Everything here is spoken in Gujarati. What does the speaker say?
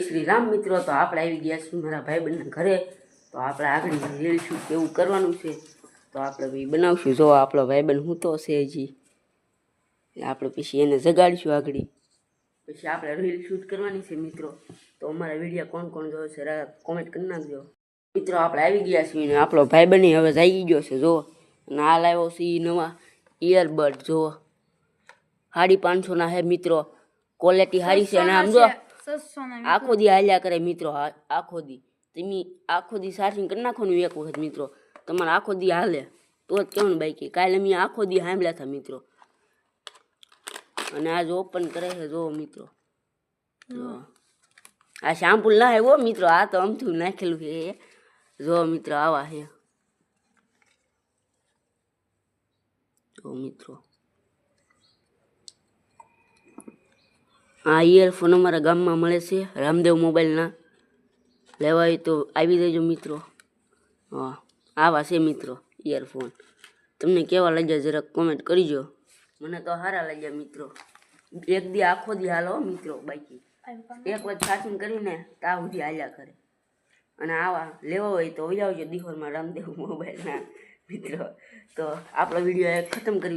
શ્રી રામ મિત્રો, તો આપણે આવી ગયા છીએ મારા ભાઈબંધના ઘરે. તો આપણે આગળ રીલ શૂટ કેવું કરવાનું છે, તો આપણે ભાઈ બનાવશું. જો આપણો ભાઈબંધ હું તો છે હજી. આપણે પછી એને જગાડીશું આગળ. પછી આપણે રીલ શૂટ કરવાની છે મિત્રો. તો અમારા વીડિયો કોણ કોણ જોયો છે કોમેન્ટ કરી નાખજો. મિત્રો, આપણે આવી ગયા છીએ ને આપણો ભાઈબંધ હવે જઈ ગયો છે, જો. અને આ લાવ્યો છે એ નવા ઇયરબડ જો. સાડી પાંચસોના હે મિત્રો. ક્વોલિટી સારી છે અને આમ, જો. આખો દી હાલ્યા કરે મિત્રો આખો દી. તમે આખો દી ચાર્જિંગ કરી નાખો એક વખત મિત્રો. તમારે આખો દી હાલે. તો જ કેવું બાઈકી કાલે અમે આખો દી સાંભળ્યા હતા મિત્રો. અને આજ ઓપન કરે છે જો મિત્રો. આ શેમ્પુ ના આવ્યો મિત્રો. આ તો અમથું નાખેલું છે જો મિત્રો આવા છે. જો મિત્રો. આ ઇયરફોન અમારા ગામમાં મળે છે, રામદેવ મોબાઈલના લેવા હોય તો આવી જજો મિત્રો. હા, આવા છે મિત્રો ઇયરફોન તમને કેવા લાગ્યા જરાક કોમેન્ટ કરજો. મને તો સારા લાગ્યા મિત્રો. એક દી આખો દી હાલો મિત્રો બાકી. એક વખત ચાર્જિંગ કરીને તા સુધી હાલ્યા કરે. અને આવા લેવા હોય તો આવજો દિહોરમાં રામદેવ મોબાઈલના મિત્રો, તો આપણો વીડિયો ખતમ કરી